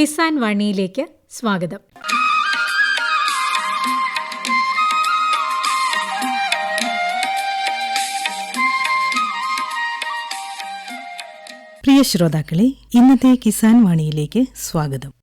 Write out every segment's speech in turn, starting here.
കിസാൻ വാണിയിലേക്ക് സ്വാഗതം. പ്രിയ ശ്രോതാക്കളെ ഇന്നത്തെ കിസാൻ വാണിയിലേക്ക് സ്വാഗതം.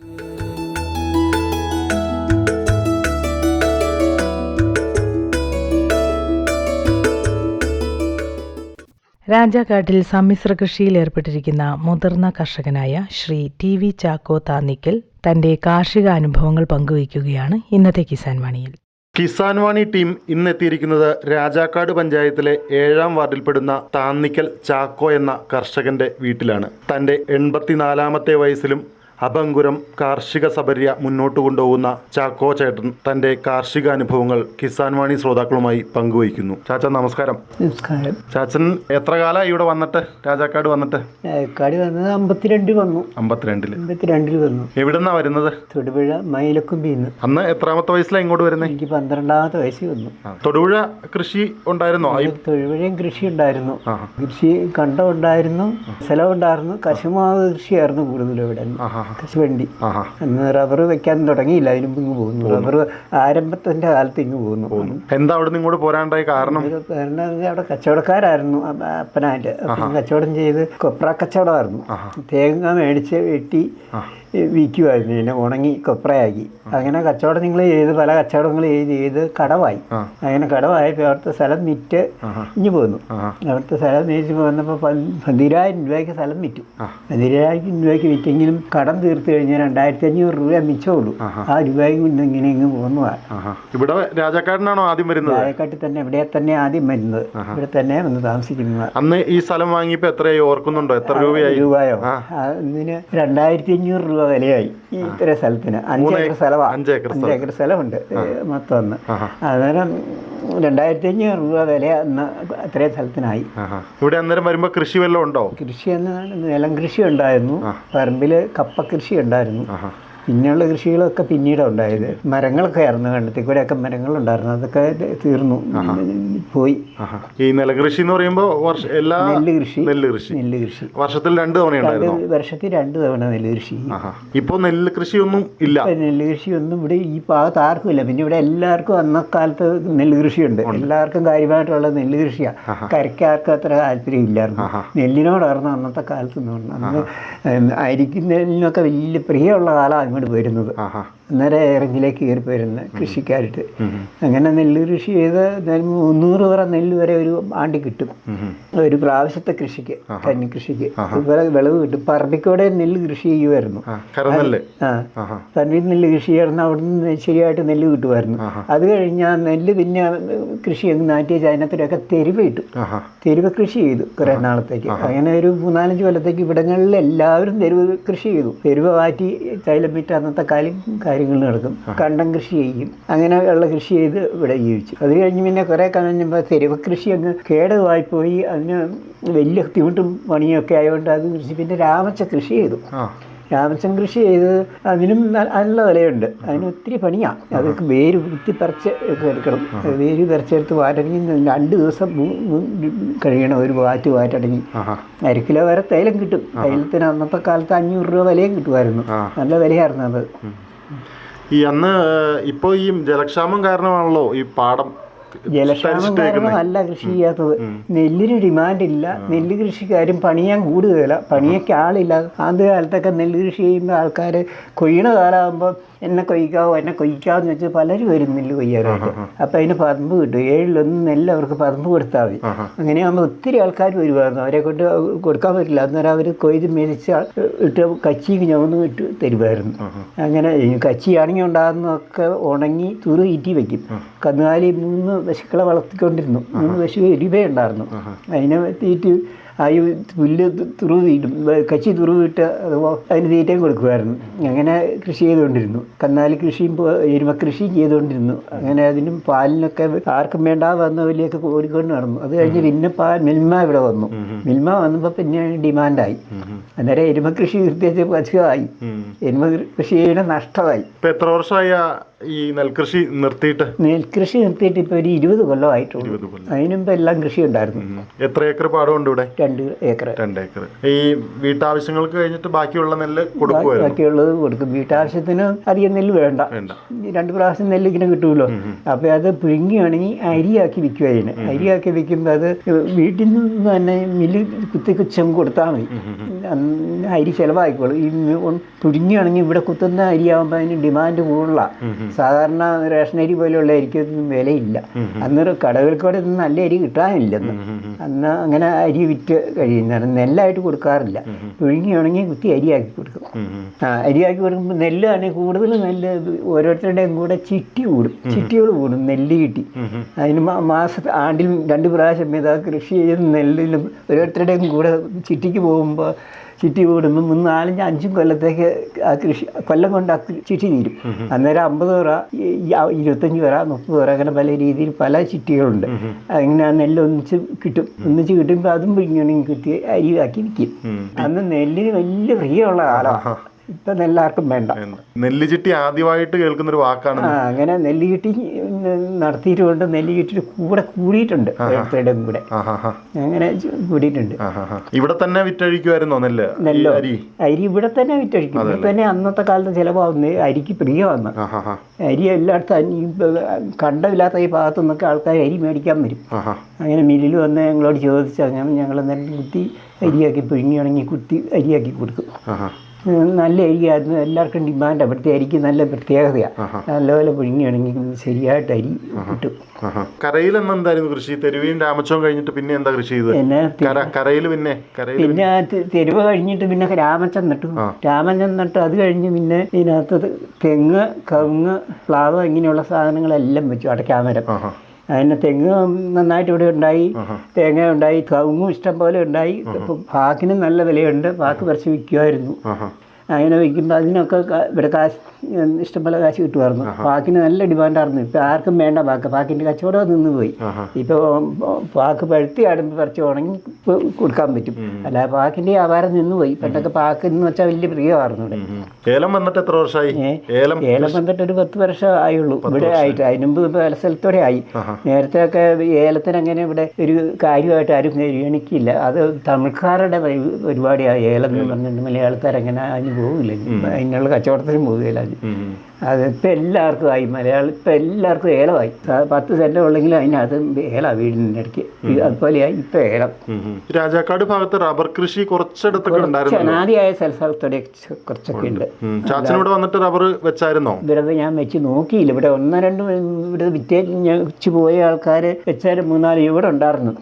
രാജാക്കാട്ടിൽ സമ്മിശ്ര കൃഷിയിൽ ഏർപ്പെട്ടിരിക്കുന്ന മുതിർന്ന കർഷകനായ ശ്രീ ടി വി ചാക്കോ താന്നിക്കൽ തന്റെ കാർഷിക അനുഭവങ്ങൾ പങ്കുവയ്ക്കുകയാണ് ഇന്നത്തെ കിസാൻ വാണിയിൽ. കിസാൻ വാണി ടീം ഇന്നെത്തിയിരിക്കുന്നത് രാജാക്കാട് പഞ്ചായത്തിലെ ഏഴാം വാർഡിൽപ്പെടുന്ന താന്നിക്കൽ ചാക്കോ എന്ന കർഷകന്റെ വീട്ടിലാണ്. തന്റെ എൺപത്തിനാലാമത്തെ വയസ്സിലും അഭംഗുരം കാർഷിക സബര്യ മുന്നോട്ട് കൊണ്ടുപോകുന്ന ചാക്കോ ചേട്ടൻ തന്റെ കാർഷിക അനുഭവങ്ങൾ കിസാൻ വാണി ശ്രോതാക്കളുമായി പങ്കുവയ്ക്കുന്നു. ചാച്ച നമസ്കാരം. നമസ്കാരം. ചാച്ചൻ എത്ര കാലമായി ഇവിടെ വന്നിട്ട്? രാജാക്കാട് വന്നിട്ട്? ഏക്കാടി വന്നത് അമ്പത്തിരണ്ടിൽ വന്നു. അമ്പത്തിരണ്ടിൽ. അമ്പത്തിരണ്ടിൽ വന്നു. എവിടുന്നാ വരുന്നത്? തൊടുപുഴ മയിലക്കുമ്പിന്ന് അന്ന് എത്രാമത്തെ വയസ്സിലാണ് ഇങ്ങോട്ട് വരുന്നത് എനിക്ക് പന്ത്രണ്ടാമത്തെ വയസ്സിൽ വന്നു. തൊടുപുഴ കൃഷി ഉണ്ടായിരുന്നു? തൊഴുപുഴയും കൃഷി ഉണ്ടായിരുന്നു. കൃഷി കണ്ടം ഉണ്ടായിരുന്നു സ്ഥലം ഉണ്ടായിരുന്നു കശുമാവ് കൃഷിയായിരുന്നു കൂടുതലും ഇവിടെ. ആഹാ. വേണ്ടി അന്ന് റബ്ബർ വെക്കാൻ തുടങ്ങിയില്ല അതിന് ഇങ്ങ് പോകുന്നു. റബ്ബർ ആരംഭത്തിന്റെ കാലത്ത് ഇങ്ങ് പോകുന്നു. എന്താ അവിടെ നിന്ന് ഇങ്ങോട്ട് പോരാണ്ടായി കാരണം? കാരണം അവിടെ കച്ചവടക്കാരായിരുന്നു അപ്പ- അപ്പനായിട്ട്. കച്ചവടം ചെയ്ത് കൊപ്ര കച്ചവടമായിരുന്നു. തേങ്ങ മേടിച്ച് വെട്ടി വിൽക്കുമായിരുന്നു പിന്നെ ഉണങ്ങി കൊപ്രയാക്കി. അങ്ങനെ കച്ചവടം നിങ്ങൾ ചെയ്ത് പല കച്ചവടങ്ങൾ ചെയ്ത് ചെയ്ത് കടവായി. അങ്ങനെ കടവായപ്പോൾ അവിടുത്തെ സ്ഥലം വിറ്റ് ഇഞ്ഞു പോന്നു. അവിടുത്തെ സ്ഥലം മേടിച്ച് പോന്നപ്പോൾ പതിരായിരം രൂപയ്ക്ക് സ്ഥലം വിറ്റു. പതിരായിരം രൂപയ്ക്ക് വിറ്റെങ്കിലും കടം തീർത്തു കഴിഞ്ഞാൽ രണ്ടായിരത്തി അഞ്ഞൂറ് രൂപ മിച്ചമുള്ളൂ ആ രൂപയും കൊണ്ട് ഇങ്ങനെ ഇങ്ങ് പോന്നതാണ് ഇവിടെ രാജാക്കാടിനാണോ ആദ്യം വരുന്നത്? രാജാക്കാട്ടിൽ തന്നെ ഇവിടെ തന്നെ ആദ്യം വരുന്നത്. ഇവിടെ തന്നെ വന്ന് താമസിക്കുന്നത് അന്ന് ഈ സ്ഥലം വാങ്ങിയപ്പോൾ എത്രയായി? ഓർക്കുന്നുണ്ടോ? എത്ര രൂപയായി? രൂപയോ. അതിന് രണ്ടായിരത്തി അഞ്ഞൂറ് രൂപ വിലയായി ഈ ഇത്ര സ്ഥലത്തിന്. അഞ്ച് ഏക്കർ സ്ഥലമാണ് അഞ്ച് ഏക്കർ സ്ഥലമുണ്ട്. മൊത്തം ഒന്ന്. അന്നേരം രണ്ടായിരത്തി അഞ്ഞൂറ് രൂപ വില അന്ന് അത്രയും സ്ഥലത്തിനായി. ഇവിടെ അന്നേരം വരുമ്പോൾ കൃഷി വല്ലതും ഉണ്ടോ? കൃഷി എന്ന് നിലം കൃഷി ഉണ്ടായിരുന്നു. പറമ്പിൽ കപ്പ കൃഷി ഉണ്ടായിരുന്നു. പിന്നെയുള്ള കൃഷികളൊക്കെ പിന്നീട് ഉണ്ടായത്. മരങ്ങളൊക്കെ ആയിരുന്നു കണ്ടത്തിൽ കൂടെയൊക്കെ മരങ്ങളുണ്ടായിരുന്നു അതൊക്കെ തീർന്നു. പോയി. ഈ നെൽകൃഷി എന്ന് പറയുമ്പോ വർഷ എല്ലാ നെല്ല് കൃഷി നെല്ല് കൃഷി നെല്ല് കൃഷി വർഷത്തിൽ രണ്ട് തവണ വർഷത്തിൽ രണ്ട് തവണ നെല്ല് കൃഷി ഇപ്പോൾ ഇപ്പൊ നെല്ല് കൃഷിയൊന്നും ഇല്ല. നെല്ല് കൃഷി ഒന്നും ഇവിടെ ഈ ഭാഗത്ത് ആർക്കും ഇല്ല. പിന്നെ ഇവിടെ എല്ലാവർക്കും അന്നക്കാലത്ത് നെല്ല് കൃഷിയുണ്ട് എല്ലാവർക്കും കാര്യമായിട്ടുള്ള നെല്ല് കൃഷിയാണ് കരയ്ക്കാർക്കും അത്ര താല്പര്യം ഇല്ലായിരുന്നു. നെല്ലിനോടായിരുന്നു അന്നത്തെ കാലത്ത് എന്ന് പറഞ്ഞാൽ. അന്ന് ഉം, വലിയ പ്രിയമുള്ള കാലമാണ് ഇങ്ങോട്ട് വരുന്നത്. നേരെ അന്നേരം ഇറങ്ങിലേക്ക് കയറി വരുന്ന കൃഷിക്കാരിട്ട്. അങ്ങനെ നെല്ല് കൃഷി ചെയ്ത് മുന്നൂറ് പറ നെല്ല് വരെ ഒരു ആണ്ടി കിട്ടും. ഒരു പ്രാവശ്യത്തെ കൃഷിക്ക് കന്നി കൃഷിക്ക്. ഇതുപോലെ വിളവ് കിട്ടും. പറമ്പിക്കോടെ നെല്ല് കൃഷി ചെയ്യുമായിരുന്നു. തന്നിൽ നെല്ല് കൃഷി ചെയ്യുന്ന അവിടെ നിന്ന് ശരിയായിട്ട് നെല്ല് കിട്ടുമായിരുന്നു അത് കഴിഞ്ഞാൽ നെല്ല് പിന്നെ കൃഷി അങ്ങ് നാട്ടിയ ചൈനത്തിലൊക്കെ തെരുവ് ആഹാ. തെരുവ് കൃഷി ചെയ്തു കുറെ നാളത്തേക്ക്. അങ്ങനെ ഒരു മൂന്നാലഞ്ച് കൊല്ലത്തേക്ക് ഇവിടങ്ങളിൽ എല്ലാവരും തെരുവ് കൃഷി ചെയ്തു. തെരുവ് മാറ്റി തൈലം വിറ്റ് അന്നത്തെ കാര്യം കാര്യങ്ങൾ നടക്കും. കണ്ടം കൃഷി ചെയ്യും. അങ്ങനെ ഉള്ള കൃഷി ചെയ്ത് ഇവിടെ ജീവിച്ചു. അത് കഴിഞ്ഞ് പിന്നെ കുറേ കഴിഞ്ഞപ്പോൾ തെരുവ് കൃഷി അങ്ങ് കേടുമായി പോയി. അതിന് വലിയ ബുദ്ധിമുട്ടും പണിയൊക്കെ ആയതുകൊണ്ട് അത് കൃഷി പിന്നെ രാമച്ച കൃഷി ചെയ്തു ആ കൃഷി ചെയ്ത് അതിനും നല്ല വിലയുണ്ട്. അതിന് ഒത്തിരി പണിയാണ് അതൊക്കെ വേര് കുത്തി പറിച്ച് എടുക്കണം. വേര് പറിച്ചെടുത്ത് വാറ്റടങ്ങി രണ്ട് ദിവസം കഴിയണം. ഒരു വാറ്റ് വാറ്റടങ്ങി. അര കിലോ വരെ തൈലം കിട്ടും. തൈലത്തിന് അന്നത്തെ കാലത്ത് അഞ്ഞൂറ് രൂപ വിലയും കിട്ടുമായിരുന്നു. നല്ല വിലയായിരുന്നു അത്. ഈ അന്ന് ഇപ്പോൾ ഈ ജലക്ഷാമം കാരണമാണല്ലോ ഈ പാടം ജലക്ഷാമം കാരണം അല്ല കൃഷി ചെയ്യാത്തത്. നെല്ലിന് ഡിമാൻഡ് ഇല്ല നെല്ല് കൃഷിക്കാരും പണിയാൻ കൂടുതല പണിയൊക്കെ ആളില്ല. ആദ്യ കാലത്തൊക്കെ നെല്ല് കൃഷി ചെയ്യുന്ന ആൾക്കാർ കൊയ്യണ കാലമാകുമ്പോൾ എന്നെ കൊയ്ക്കാവോ എന്നെ കൊയ്ക്കാവെന്ന് വെച്ചാൽ പലരും വരുന്നില്ല നെല്ല് കൊയ്യാനായിട്ട്. അപ്പം അതിന് പറമ്പ് കിട്ടും. ഏഴിലൊന്നും നെല്ല് അവർക്ക് പറമ്പ് കൊടുത്താൽ മതി. അങ്ങനെയാകുമ്പോൾ ഒത്തിരി ആൾക്കാർ വരുമായിരുന്നു അവരെ കൊണ്ട് കൊടുക്കാൻ പറ്റില്ല. അന്നേരം അവർ കൊയ്ത് മെതിച്ച് ഇട്ട് കച്ചി ഞവന്ന് ഇട്ട് തരുമായിരുന്നു അങ്ങനെ കച്ചിയാണെങ്കിൽ ഉണ്ടാകുന്നതൊക്കെ ഉണങ്ങി തുറു ഈറ്റി വെക്കും. കന്നുകാലി മൂന്ന് പശുക്കളെ വളർത്തിക്കൊണ്ടിരുന്നു. മൂന്ന് പശു എരിവേ ഉണ്ടായിരുന്നു. അതിനെ തീറ്റി ഈ പുല്ല് തുറുവിടും കച്ചി തുറുവിട്ട് അത് അതിന് തീറ്റയും കൊടുക്കുമായിരുന്നു. അങ്ങനെ കൃഷി ചെയ്തുകൊണ്ടിരുന്നു. കന്നാലി കൃഷിയും എരുമ കൃഷിയും ചെയ്തുകൊണ്ടിരുന്നു. അങ്ങനെ അതിനും പാലിനൊക്കെ ആർക്കും വേണ്ടാതെ വന്ന വലിയൊക്കെ ഓടിക്കൊണ്ട് നടന്നു. അത് കഴിഞ്ഞ് പിന്നെ പാൽ മിൽമ ഇവിടെ വന്നു. മിൽമ വന്നപ്പോൾ പിന്നെ ഡിമാൻഡായി. അന്നേരം എരുമ കൃഷി നിർത്തിച്ച് പശുവായി എരുമ കൃഷി ചെയ്യണ നഷ്ടമായി. ഇപ്പൊ എത്ര വർഷമായ ഈ നെൽകൃഷി നിർത്തിയിട്ട്? നെൽകൃഷി നിർത്തിയിട്ട് ഇപ്പോൾ ഒരു ഇരുപത് കൊല്ലമായിട്ടുള്ളൂ അതിനുമ്പ് എല്ലാം കൃഷി ഉണ്ടായിരുന്നു. എത്ര ഏക്കർ പാടമുണ്ട് ഇവിടെ? രണ്ട് ഏക്കർ രണ്ട് ഏക്കർ ഈ വീട്ടാവശ്യങ്ങൾക്ക് കഴിഞ്ഞിട്ട് ബാക്കിയുള്ള നെല്ല് കൊടുക്കും ബാക്കിയുള്ളത് കൊടുക്കും. വീട്ടാവശ്യത്തിന് അധികം നെല്ല് വേണ്ട. രണ്ട് പ്രാവശ്യം നെല്ല് ഇങ്ങനെ കിട്ടുമല്ലോ. അപ്പോൾ അത് പുഴുങ്ങിയാണെങ്കിൽ അരിയാക്കി വിൽക്കുക അതിന്. അരിയാക്കി വിൽക്കുമ്പോൾ അത് വീട്ടിൽ നിന്ന് തന്നെ മില്ല് കുത്തി കുച്ചം കൊടുത്താൽ മതി. അരി ചിലവായിക്കോളും. ഈ പുഴുങ്ങിയാണെങ്കിൽ ഇവിടെ കുത്തുന്ന അരിയാകുമ്പോൾ അതിന് ഡിമാൻഡ് കൂടുതലാണ് സാധാരണ റേഷൻ അരി പോലെയുള്ള അരിക്കൊന്നും വിലയില്ല. അന്നൊരു കടകൾക്ക് കടകൾക്കൂടെ ഒന്നും നല്ല അരി കിട്ടാനില്ലെന്ന്. അന്ന് അങ്ങനെ അരി വിറ്റ് കഴിയുന്നതാണ് നെല്ലായിട്ട് കൊടുക്കാറില്ല. പുഴുങ്ങിയാണെങ്കിൽ കുത്തി അരിയാക്കി കൊടുക്കും. ആ അരിയാക്കി കൊടുക്കുമ്പോൾ നെല്ലാണ് കൂടുതൽ നെല്ല് ഓരോരുത്തരുടെയും കൂടെ ചിട്ടി കൂടും. ചിട്ടികൾ കൂടും നെല്ല് കിട്ടി. അതിന് മാസ ആണ്ടിൽ രണ്ട് പ്രാവശ്യം ഇതാ കൃഷി ചെയ്ത് നെല്ലിലും ഓരോരുത്തരുടെയും കൂടെ ചിട്ടിക്ക് പോകുമ്പോൾ ചിട്ടി കൂടുമ്പോൾ മൂന്ന് നാലഞ്ച് അഞ്ചും കൊല്ലത്തേക്ക് ആ കൃഷി കൊല്ലം കൊണ്ട് ആ ചിട്ടി തീരും. അന്നേരം അമ്പത് പറ ഇരുപത്തഞ്ച് പറ മുപ്പത് പറ അങ്ങനെ പല രീതിയിൽ പല ചിട്ടികളുണ്ട്. അങ്ങനെ ആ നെല്ല് ഒന്നിച്ച് കിട്ടും. ഒന്നിച്ച് കിട്ടുമ്പോൾ അതും പിഴിഞ്ഞണെങ്കിൽ കിട്ടി അരിവാക്കി വിൽക്കും. അന്ന് നെല്ലിന് വലിയ പ്രിയമുള്ള കാലമാണ് ഇപ്പം എല്ലാവർക്കും വേണ്ട. നെല്ല് ചിട്ടി ആദ്യമായിട്ട് കേൾക്കുന്ന ഒരു വാക്കാണ് അങ്ങനെ നെല്ല് നടത്തിയിട്ടുണ്ട് നടത്തിയിട്ടുകൊണ്ട് നെല്ല് കിട്ടിയിട്ട് കൂടെ കൂടിയിട്ടുണ്ട്. ഓരോരുത്തരുടെ കൂടെ. അങ്ങനെ കൂടിയിട്ടുണ്ട്. ഇവിടെ തന്നെ വിറ്റഴിക്കുമായിരുന്നോ നെല്ല്? നെല്ലോ. അരി? അരി ഇവിടെ തന്നെ വിറ്റഴിക്കും. ഇവിടെ തന്നെ അന്നത്തെ കാലത്ത് ചിലവാകുന്നത് അരിക്ക് പ്രിയമാണ്. അരി എല്ലായിടത്തും കണ്ടമില്ലാത്ത ഈ ഭാഗത്തു നിന്നൊക്കെ ആൾക്കാർ അരി മേടിക്കാൻ വരും. അങ്ങനെ മില്ലിൽ വന്ന് ഞങ്ങളോട് ചോദിച്ചു അങ്ങനെ ഞങ്ങൾ നെല്ല് കുത്തി അരിയാക്കി പുഴുങ്ങിയാണെങ്കിൽ കുത്തി അരിയാക്കി കൊടുക്കും. നല്ല അരിയായിരുന്നു എല്ലാവർക്കും ഡിമാൻഡ് അവിടുത്തെ അരിക്ക് നല്ല പ്രത്യേകതയാണ് നല്ലപോലെ പുഴുങ്ങിയാണെങ്കിൽ ശരിയായിട്ട് അരി കിട്ടും കരയിൽ എന്തായിരുന്നു കൃഷി? തെരുവിയും രാമച്ചവും കഴിഞ്ഞിട്ട് പിന്നെ എന്താ കൃഷി ചെയ്തത്? കരയിൽ പിന്നെ? പിന്നെ തെരുവ് കഴിഞ്ഞിട്ട് പിന്നെ രാമച്ചൻ നട്ടു. രാമച്ചൻ നട്ടു അത് കഴിഞ്ഞ് പിന്നെ ഇതിനകത്ത് തെങ്ങ് കവുങ്ങ് പ്ലാവ് ഇങ്ങനെയുള്ള സാധനങ്ങളെല്ലാം വെച്ചു. അടയ്ക്കാമരം. അതിന് തെങ്ങ് നന്നായിട്ട് ഇവിടെ ഉണ്ടായി. തേങ്ങ ഉണ്ടായി. കവുങ്ങും ഇഷ്ടം പോലെ ഉണ്ടായി ഇപ്പം പാക്കിനും നല്ല വിലയുണ്ട്. പാക്ക് പറിച്ച് വിൽക്കുമായിരുന്നു അങ്ങനെ വയ്ക്കുമ്പോൾ അതിനൊക്കെ ഇവിടെ കാശ് ഇഷ്ടംപോലെ കാശ് കിട്ടുമായിരുന്നു. പാക്കിന് നല്ല ഡിമാൻഡായിരുന്നു. ഇപ്പം ആർക്കും വേണ്ട പാക്ക്. പാക്കിന്റെ കച്ചവടം നിന്ന് പോയി. ഇപ്പോൾ പാക്ക് പഴുത്തി ആടുമ്പോൾ പറിച്ച് ഉണങ്ങി കൊടുക്കാൻ പറ്റും. അല്ലാതെ പാക്കിന്റെ വ്യാപാരം നിന്ന് പോയി. പണ്ടൊക്കെ പാക്ക് എന്ന് വെച്ചാൽ വലിയ പ്രിയമായിരുന്നു ഇവിടെ. ഏലം വന്നിട്ട് എത്ര വർഷമായി ഏലം ഏലം വന്നിട്ട് ഒരു പത്ത് വർഷം ആയുള്ളൂ. ഇവിടെ ആയിട്ട് അതിന് മുമ്പ് പല സ്ഥലത്തോടെ ആയി. നേരത്തെ ഒക്കെ ഏലത്തിന് അങ്ങനെ ഇവിടെ ഒരു കാര്യമായിട്ട് ആരും പരിഗണിക്കില്ല. അത് തമിഴ്ക്കാരുടെ പരി- പരിപാടിയാണ് ഏലം എന്ന് പറഞ്ഞിട്ട് മലയാളക്കാരങ്ങനെ അതിന് പോകില്ല അതിനുള്ള കച്ചവടത്തിനും ഉം. അതിപ്പോൾ എല്ലാവർക്കും ആയി. മലയാളം ഇപ്പം എല്ലാവർക്കും ഏലമായി. പത്ത് സെന്റ് ഉള്ളെങ്കിൽ അതിനകത്ത് ഏല വീടിന്റെ ഇടയ്ക്ക് അതുപോലെയായി ഇപ്പം ഏലം. രാജാക്കാട് ഭാഗത്ത് റബ്ബർ കൃഷി കുറച്ചിടത്തൊക്കെ അനാദിയായ സ്ഥല സ്ഥലത്തോടെ കുറച്ചൊക്കെ ഉണ്ട്. ഇവിടെ വന്നിട്ട് റബ്ബർ വെച്ചായിരുന്നോ? ഇവിടെ ഞാൻ വെച്ച് നോക്കിയില്ല. ഇവിടെ ഒന്ന് രണ്ട് ഇവിടെ വിറ്റേ വെച്ച് പോയ ആൾക്കാർ വെച്ചാൽ മൂന്നാൽ ഇവിടെ ഉണ്ടായിരുന്നു.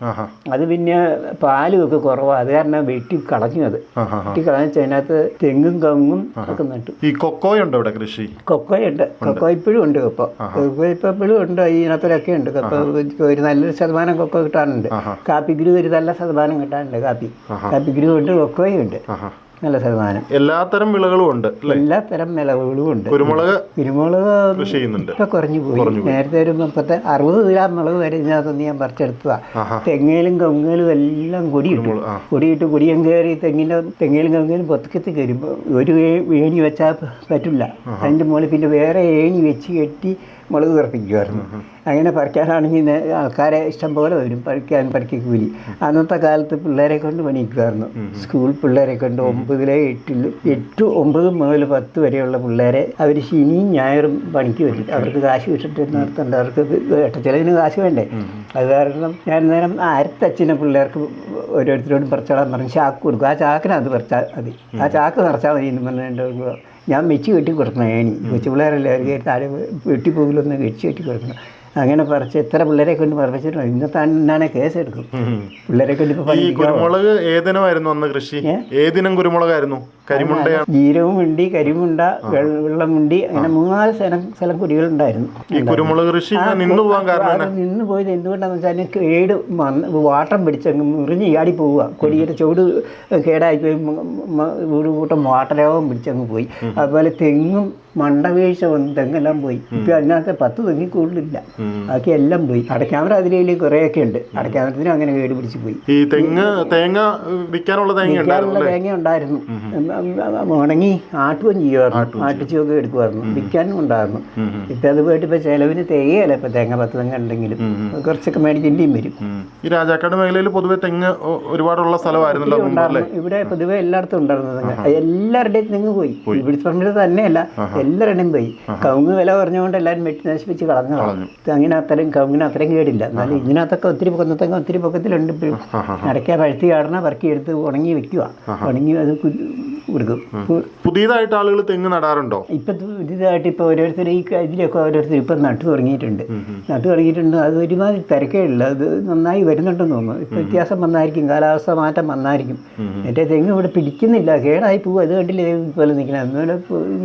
അത് പിന്നെ പാലും ഒക്കെ കുറവാണ് അത് കാരണം വെട്ടി കളഞ്ഞു അത് വെട്ടി കളഞ്ഞ അതിനകത്ത് തെങ്ങും കങ്ങും ഒക്കെ നട്ടു. ഈ കൊക്കോയുണ്ടോ ഇവിടെ കൃഷി? കൊക്കോയുണ്ട്. കൊക്കോ ഇപ്പോഴും ഉണ്ട് കൊക്കോ. കൊക്കോ ഇപ്പം ഇപ്പോഴും ഉണ്ട് ഇനത്തിലൊക്കെ ഉണ്ട്. കൊക്കോ ഒരു നല്ലൊരു ശതമാനം കൊക്കോ കിട്ടാനുണ്ട് കാപ്പി ഗ്രൂ ഒരു നല്ല ശതമാനം കിട്ടാനുണ്ട് കാപ്പി. കാപ്പിക്കുരു ഉണ്ട് കൊക്കോയും ഉണ്ട് നല്ല ശതമാനം. എല്ലാത്തരം വിളകളും ഉണ്ട് എല്ലാത്തരം വിളകളും ഉണ്ട്. കുരുമുളക് കുരുമുളക് കൃഷി ചെയ്യുന്നുണ്ട്. ഇപ്പൊ കുറഞ്ഞു പോയി. നേരത്തെ ഒരു മുപ്പത്തെ അറുപത് ഗ്രാം മുളക് വരെ ഇതിനകത്തുനിന്ന് ഞാൻ പറിച്ചെടുത്തതാ. തെങ്ങേലും തെങ്ങയിലും കവുങ്ങയിലും എല്ലാം കൊടിയിട്ടു. കൊടിയിട്ട് കൊടിയും കയറി തെങ്ങിന്റെ തെങ്ങയിലും കവുങ്ങയിലും പൊത്തക്കത്ത് കയറി. ഒരു വേണി ഏണി വെച്ചാൽ പറ്റില്ല. അതിന്റെ മുകളിൽ പിന്നെ വേറെ ഏണി വെച്ച് കെട്ടി മുളക് പറപ്പിക്കുമായിരുന്നു അങ്ങനെ പറിക്കാനാണെങ്കിൽ ആൾക്കാരെ ഇഷ്ടം പോലെ വരും. പറിക്കാൻ പറിക്ക കൂലി. അന്നത്തെ കാലത്ത് പിള്ളേരെ കൊണ്ട് പണിയിക്കുമായിരുന്നു സ്കൂൾ പിള്ളേരെ കൊണ്ട് ഒമ്പതിലെ എട്ടിൽ എട്ട് ഒമ്പത് മുതൽ പത്ത് വരെയുള്ള പിള്ളേരെ അവർ ശനിയും ഞായറും പണിക്ക് വരും. അവർക്ക് കാശ് വിട്ടിട്ട് നിർത്തണ്ട. അവർക്ക് ഏട്ടച്ചിലവിന് കാശ് വേണ്ടേ? അത് കാരണം ഞാൻ നേരം അരത്തച്ഛനെ പിള്ളേർക്ക് ഓരോരുത്തരോടും പറിച്ചോളാൻ പറഞ്ഞ്. ചാക്ക് കൊടുക്കും. ആ ചാക്കിനകത്ത് പറിച്ചാൽ മതി. ആ ചാക്ക് നിറച്ചാൽ മതി എന്ന് പറഞ്ഞിട്ട് ഞാൻ വെച്ച് കെട്ടി കൊടുക്കണം ഏണി. കൊച്ചു പിള്ളേരല്ലേ അവർ താഴെ വെട്ടിപ്പോകിലൊന്ന് വെച്ച് കെട്ടി കൊടുക്കണം അങ്ങനെ പറിച്ച് എത്ര പിള്ളേരെ കൊണ്ട് പറപ്പിച്ചിട്ടുണ്ട്? ഇന്നത്തെ അണ്ണാണെ കേസെടുക്കും എടുക്കും. പിള്ളേരെ കൊണ്ട് ഈ? കുരുമുളക് ഏതിനമായിരുന്നു അന്ന് കൃഷി? ഏതിനും കുരുമുളകായിരുന്നു? കരിമുണ്ട ജീരവും മുണ്ടി കരിമുണ്ട വെള്ളമുണ്ടി വെള്ളം മുണ്ടി അങ്ങനെ മൂന്നാൽ സ്ഥലം സ്ഥലം കുടികളുണ്ടായിരുന്നു ഈ കുരുമുളക് കൃഷി നിന്ന് പോകാൻ കാരണം നിന്ന് പോയത് എന്തുകൊണ്ടാന്ന് വെച്ചാൽ അതിന് കേട് വാട്ടം പിടിച്ചങ്ങ് മുറിഞ്ഞ് ചാടി പോവുക. കൊടിയുടെ ചുവട് കേടായി പോയി ഒരു കൂട്ടം വാട്ടരോഗം പിടിച്ചങ്ങ് പോയി. അതുപോലെ തെങ്ങും മണ്ട വീഴ്ച വന്ന് തെങ്ങെല്ലാം പോയി ഇപ്പൊ അതിനകത്ത് പത്ത് തെങ്ങി കൂടുതലില്ല. ബാക്കി എല്ലാം പോയി. അടയ്ക്കാമറ അതിലേൽ കുറേയൊക്കെ ഉണ്ട്. അടയ്ക്കാമരത്തിനും അങ്ങനെ കേട് പിടിച്ച് പോയി. ഈ തെങ്ങ് തേങ്ങ വിൽക്കാനുള്ള തേങ്ങ ഉണ്ടായിരുന്നു. ഉണങ്ങി ആട്ടുകയും ചെയ്യുമായിരുന്നു. ആട്ടിച്ചൊക്കെ എടുക്കുമായിരുന്നു. വിൽക്കാനും ഉണ്ടായിരുന്നു. ഇപ്പൊ അത് പോയിട്ട് ഇപ്പം ചിലവിന് തേങ്ങയല്ല ഇപ്പം തേങ്ങ പത്ത് തെങ്ങ ഉണ്ടെങ്കിലും. കുറച്ചൊക്കെ മേടിക്കേണ്ടിയും വരും. ഈ രാജാക്കാട് മേഖലയിൽ പൊതുവെ തെങ്ങ് ഒരുപാടുള്ള സ്ഥലമായിരുന്നല്ലോ ഇവിടെ പൊതുവെ എല്ലായിടത്തും ഉണ്ടായിരുന്നു തെങ്ങ്. എല്ലാവരുടെയും തെങ്ങ് പോയി. ഇവിടെ തന്നെയല്ല. എല്ലാവരുടെയും പോയി. കവുങ്ങ് വില കുറഞ്ഞുകൊണ്ട് എല്ലാവരും വെട്ടി നശിപ്പിച്ച് കളഞ്ഞു. അങ്ങനെ അത്രയും കവുങ്ങിന് അത്രയും കേടില്ല. എന്നാലും ഇതിനകത്തൊക്കെ ഒത്തിരി പൊക്കത്തൊക്കെ ഒത്തിരി പൊക്കത്തിലുണ്ട്. ഇപ്പോഴും അടയ്ക്ക പഴുത്തി കാടണ പറക്കി എടുത്ത് ഉണങ്ങി വെക്കുക. ഉണങ്ങി അത് കൊടുക്കും പുതിയതായിട്ട് ആളുകൾ തെങ്ങ് നടാറുണ്ടോ? ഇപ്പൊ പുതിയതായിട്ട് ഇപ്പൊ ഓരോരുത്തർ ഈ ഇതിലൊക്കെ ഓരോരുത്തർ ഇപ്പൊ നട്ടു തുടങ്ങിയിട്ടുണ്ട്. നട്ടു തുടങ്ങിയിട്ടുണ്ട്. അത് ഒരുമാതിരി തിരക്കേടില്ല അത് നന്നായി വരുന്നുണ്ടെന്ന് തോന്നുന്നു. ഇപ്പൊ വ്യത്യാസം വന്നായിരിക്കും. കാലാവസ്ഥ മാറ്റം വന്നായിരിക്കും. മറ്റേ തെങ്ങ് ഇവിടെ പിടിക്കുന്നില്ല. കേടായി പോകും അത് കണ്ടില്ലേ? പോലെ നിൽക്കണം. അതുപോലെ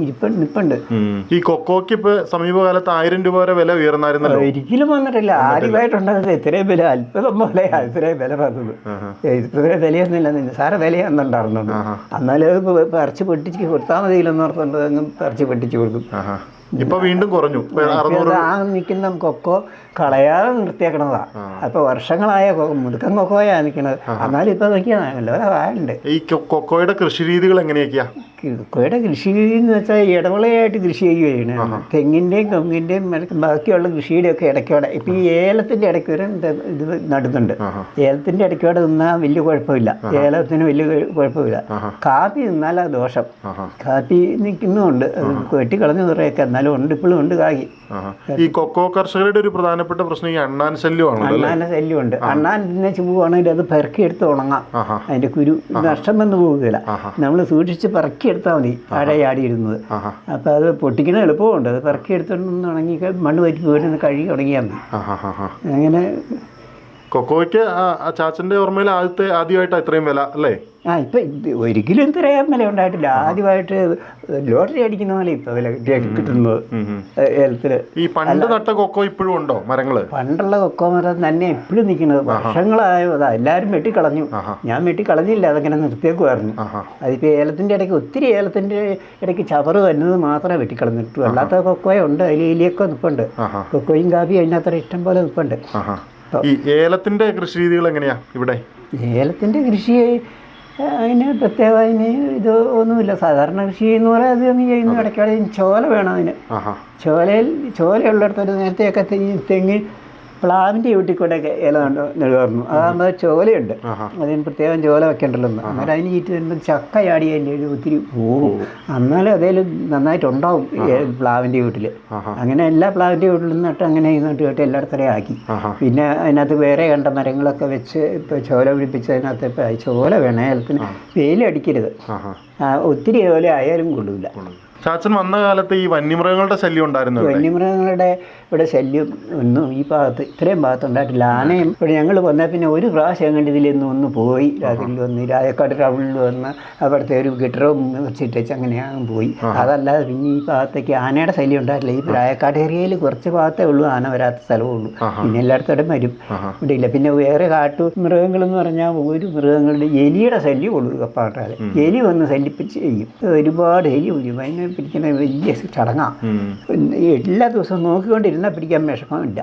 ഇരിപ്പ നിപ്പുണ്ട്. ഉം. ഈ കൊക്കോക്ക് ഇപ്പൊ സമീപകാലത്ത് ആയിരം രൂപ വരെ വില ഉയർന്നായിരുന്നല്ലോ? ഒരിക്കലും വന്നിട്ടില്ല. ആദ്യമായിട്ടുണ്ടായിരുന്നത് ഇത്രയും വില അത്ഭുതം പോലെ ഇത്രയും വില പറഞ്ഞത് ഇത്രയും വിലയൊന്നുമില്ല. നിസ്സാര എന്നുണ്ടായിരുന്നു എന്നാലും പറിച്ച് പൊട്ടിച്ച് കൊടുത്താൽ മതിയില്ലെന്ന് ഓർത്തുകൊണ്ട് അങ്ങ് പറിച്ച് പൊട്ടിച്ച് കൊടുക്കും. ഇപ്പൊ വീണ്ടും കുറഞ്ഞു. ആ നിൽക്കുന്ന കൊക്കോ കളയാതെ നിർത്തിയേക്കണതാ. അപ്പൊ വർഷങ്ങളായ മുതുക്കം കൊക്കോയാണ് കൊക്കോയാ നിൽക്കണത് എന്നാലും ഇപ്പൊ ആയുണ്ട് ഈ കൊക്കോയുടെ കൃഷി രീതികൾ എങ്ങനെയൊക്കെയാ കൊക്കോയുടെ കൃഷി രീതി എന്ന് വെച്ചാൽ ഇടവിളയായിട്ട് കൃഷി ചെയ്യുകയാണ്. തെങ്ങിന്റെയും കൊങ്ങിന്റെയും ബാക്കിയുള്ള കൃഷിയുടെ ഒക്കെ ഇടയ്ക്കോടെ ഇപ്പൊ ഈ ഏലത്തിന്റെ ഇടയ്ക്ക് വരെ ഇത് നടുന്നുണ്ട്. ഏലത്തിന്റെ ഇടയ്ക്കോടെ നിന്നാൽ വലിയ കുഴപ്പമില്ല. ഏലത്തിന് വലിയ കുഴപ്പമില്ല. കാപ്പി നിന്നാൽ ആ ദോഷം. കാപ്പി നിൽക്കുന്നുമുണ്ട് വെട്ടിക്കളഞ്ഞു കുറേയൊക്കെ എന്നാലും ഉണ്ട്. ഇപ്പോഴും ഉണ്ട് കാകി ഈ കൊക്കോ കർഷകരുടെ ഒരു പ്രധാനപ്പെട്ട പ്രശ്നം ഈ അണ്ണാൻ ശല്യമാണ് അണ്ണാന അണ്ണാന്റെ ശല്യമുണ്ട്. അണ്ണാൻ പിന്നെ ചൂവാണെങ്കിൽ അത് പെറുക്കിയെടുത്ത് ഉണങ്ങാം. അതിന്റെ കുരു നഷ്ടം വന്നു പോകുകയില്ല നമ്മൾ സൂക്ഷിച്ച് പെറുക്കിയെടുത്താൽ മതി താഴെ ഇരുന്നത്. അപ്പോൾ അത് പൊട്ടിക്കണ എളുപ്പമുണ്ട്. അത് പെറുക്കിയെടുത്തോണ്ട് ഉണങ്ങി മണ്ണ് പറ്റി പോയിട്ട് കഴുകി ഉണങ്ങിയാൽ മതി. അങ്ങനെ കൊക്കോയ്ക്ക് ചാച്ചന്റെ ഓർമ്മയിൽ ആദ്യത്തെ ആദ്യമായിട്ടാ ഇത്രയും വില അല്ലേ? ആ ഇപ്പൊ ഒരിക്കലും ഇത്രയും വില ഉണ്ടായിട്ടില്ല. ആദ്യമായിട്ട് ലോട്ടറി അടിക്കുന്ന പോലെ ഇപ്പൊ വില കിട്ടി- കിട്ടുന്നത് ഉം. ഈ പണ്ട് നട്ട കൊക്കോ ഇപ്പോഴും ഉണ്ടോ മരങ്ങൾ? പണ്ടുള്ള കൊക്കോ മരം തന്നെ ഇപ്പോഴും നിൽക്കുന്നത്. വർഷങ്ങളായതാ എല്ലാരും വെട്ടിക്കളഞ്ഞു. ഞാൻ വെട്ടിക്കളഞ്ഞില്ല അതങ്ങനെ നിർത്തിയേക്കുമായിരുന്നു അതിപ്പോ ഏലത്തിന്റെ ഇടയ്ക്ക് ഒത്തിരി ഏലത്തിന്റെ ഇടയ്ക്ക് ചവറ് വരുന്നത് മാത്രമേ വെട്ടിക്കളഞ്ഞിട്ടു അല്ലാത്ത കൊക്കോയുണ്ട് അതിൽ നിപ്പുണ്ട്. നിൽപ്പുണ്ട്. കൊക്കോയും കാപ്പിയും അതിനകത്ത് ഇഷ്ടം പോലെ നിൽപ്പുണ്ട് ആഹാ. ഈ ഏലത്തിന്റെ കൃഷി രീതികൾ എങ്ങനെയാ ഇവിടെ? ഏലത്തിന്റെ കൃഷി അതിന് പ്രത്യേക അതിന് ഇത് ഒന്നുമില്ല. സാധാരണ കൃഷി എന്ന് പറയുന്നത് അത്. ചെയ്യുന്ന ഇടയ്ക്കാടെ ചോല വേണം അതിന്. ചോലയിൽ ചോലയുള്ളിടത്തൊരു നേരത്തെയൊക്കെ തെങ്ങ് തെങ്ങി പ്ലാവിന്റെ വീട്ടിൽ കൂടെ ഇല നടുവായിരുന്നു അതാകുമ്പോൾ ചോലയുണ്ട്. അതിന് പ്രത്യേകം ചോല വെക്കേണ്ടല്ലോ. അന്നേരം അതിന് ചീറ്റ് വരുമ്പോൾ ചക്ക ചാടി അതിന്റെ ഒത്തിരി. പോകും എന്നാലും അതേലും നന്നായിട്ടുണ്ടാവും പ്ലാവിന്റെ വീട്ടിൽ അങ്ങനെ എല്ലാ പ്ലാവിന്റെ വീട്ടിൽ നിന്നിട്ട് അങ്ങനെ ഈ കേട്ട് എല്ലായിടത്തും ആക്കി. പിന്നെ അതിനകത്ത് വേറെ കണ്ട മരങ്ങളൊക്കെ വെച്ച് ഇപ്പോൾ ചോല പിടിപ്പിച്ച് അതിനകത്ത് ഇപ്പോൾ ചോല വേണം. ഏലത്തിന് വെയിലടിക്കരുത് ഒത്തിരി ചോല ആയാലും കൊള്ളില്ല ചാച്ചൻ വന്ന കാലത്ത് ഈ വന്യമൃഗങ്ങളുടെ ശല്യം ഉണ്ടായിരുന്നു വന്യമൃഗങ്ങളുടെ ഇവിടെ ശല്യം ഒന്നും ഈ ഭാഗത്ത് ഇത്രയും ഭാഗത്ത് ഉണ്ടായിട്ടില്ല. ആനയും ഇവിടെ ഞങ്ങൾ വന്നാൽ പിന്നെ ഒരു പ്രാവശ്യം കണ്ട് ഇതിലൊന്നും ഒന്ന് പോയി. രാത്രിയിൽ വന്ന് രാജക്കാട് ടൗണിൽ വന്ന് അവിടുത്തെ ഒരു ഗിറ്ററും വെച്ചിട്ടേച്ച് അങ്ങനെയാണ് പോയി. അതല്ലാതെ പിന്നെ ഈ ഭാഗത്തേക്ക് ആനയുടെ ശല്യം ഉണ്ടായിട്ടില്ല. ഈ രായക്കാട് ഏരിയയിൽ കുറച്ച് ഭാഗത്തേ ഉള്ളൂ ആന വരാത്ത സ്ഥലമേ ഉള്ളൂ പിന്നെ എല്ലായിടത്തോടെ വരും. ഇവിടെ ഇല്ല പിന്നെ വേറെ കാട്ടു മൃഗങ്ങളെന്ന് പറഞ്ഞാൽ ഒരു മൃഗങ്ങളുടെ എലിയുടെ ശല്യം ഉള്ളൂ കപ്പാട്ടാതെ എലി വന്ന് ശല്യപ്പിച്ച് ചെയ്യും. ഒരുപാട് എലി വരും അതിനെ പിടിക്കുന്ന വലിയ ചടങ്ങാണ്. എല്ലാ ദിവസവും നോക്കിക്കൊണ്ടിരുന്നാൽ പിടിക്കാൻ വിഷമമില്ല.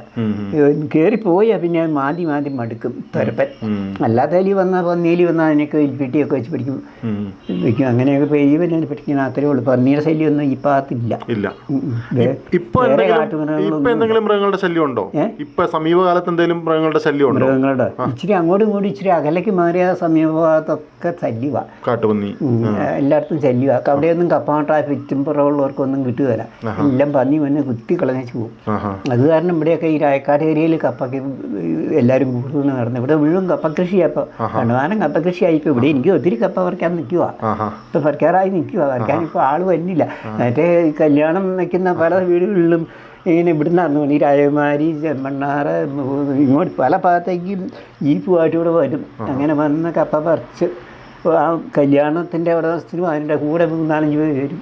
കയറിപ്പോയാൽ പിന്നെ മാന്തി മാന്തി മടുക്കും തുരപ്പൻ. അല്ലാതെ എലി വന്നാൽ പന്നിയിൽ വന്നാൽ അതിനൊക്കെ പിട്ടിയൊക്കെ വെച്ച് പിടിക്കും. പിടിക്കും. അങ്ങനെയൊക്കെ പെയ്യുമ്പോൾ പിടിക്കുന്ന അത്രേ ഉള്ളൂ. പന്നിയുടെ ശല്യമൊന്നും ഈ ഭാഗത്തില്ല. ഇല്ല. ഇപ്പൊ എന്തെങ്കിലും മൃഗങ്ങളുടെ ശല്യം ഉണ്ടോ ഏ? ഇപ്പൊ സമീപകാലത്ത് എന്തെങ്കിലും മൃഗങ്ങളുടെ ശല്യം ഉണ്ടോ മൃഗങ്ങളുടെ ഇച്ചിരി അങ്ങോട്ടും കൂടി ഇച്ചിരി അകലേക്ക് മാറിയ സമീപഭാഗത്തൊക്കെ കാട്ടുപന്നി. ഉം, എല്ലായിടത്തും ശല്യവാ. അവിടെയൊന്നും കപ്പാട്ടാ പുറമുള്ളവർക്കൊന്നും കിട്ടുകയില്ല. എല്ലാം പന്നി വന്ന് കുത്തി കളഞ്ഞു പോകും അത് കാരണം ഇവിടെയൊക്കെ ഈ രായക്കാട് ഏരിയയിൽ കപ്പക്ക് എല്ലാവരും കൂടുതൽ നടന്നു ഇവിടെ മുഴുവൻ കപ്പ കൃഷിയാണ് ഇപ്പോൾ കപ്പ കൃഷിയായി ഇപ്പോൾ ഇവിടെ എനിക്ക് ഒത്തിരി കപ്പ പറിക്കാൻ നിൽക്കുക ആഹാ. ഇപ്പം പറിക്കാറായി നിൽക്കുക പറിക്കാൻ ഇപ്പോൾ ആൾ വരുന്നില്ല. മറ്റേ കല്യാണം നിൽക്കുന്ന പല വീടുകളിലും ഇങ്ങനെ ഇവിടുന്ന് നടന്നു ഈ രാജകുമാരി ചെമ്മണ്ണാറ് ഇങ്ങോട്ട് പല ഭാഗത്തേക്കും ജീപ്പുമായിട്ട് ഇവിടെ വരും. അങ്ങനെ വന്ന് കപ്പ പറിച്ച് ആ കല്യാണത്തിന്റെ അവിടെ ദിവസത്തിനും അതിന്റെ കൂടെ മൂന്നാലഞ്ച് പേര് വരും.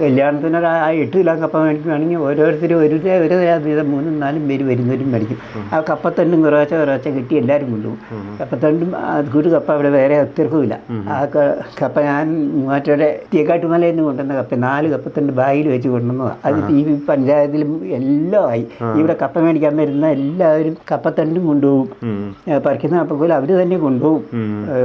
കല്യാണത്തിന് ഒരു ആ എട്ട് കിലോ കപ്പ മേടിക്കുകയാണെങ്കിൽ ഓരോരുത്തരും ഒരു ഒരു വീതം മൂന്നും നാലും പേര് വരുന്നവരും മേടിക്കും. ആ കപ്പത്തണ്ടും കുറേശ്ശെ കുറേശ്ശെ കിട്ടി എല്ലാവരും കൊണ്ടുപോകും. കപ്പത്തണ്ടും അത് കൂട്ട് കപ്പ അവിടെ വേറെ ഒത്തിരക്കുമില്ല ആ കപ്പ ഞാൻ മൂവാറ്റയുടെ തീക്കാട്ടുമലയിൽ നിന്ന് കൊണ്ടുവന്ന കപ്പ നാല് കപ്പത്തണ്ട് ബാഗിൽ വെച്ച് കൊണ്ടുവന്നതാണ് അത് ഈ പഞ്ചായത്തിലും എല്ലാം ആയി. ഇവിടെ കപ്പ മേടിക്കാൻ വരുന്ന എല്ലാവരും കപ്പത്തണ്ടും കൊണ്ടുപോകും. പറിക്കുന്ന പോലെ അവർ തന്നെ കൊണ്ടുപോകും.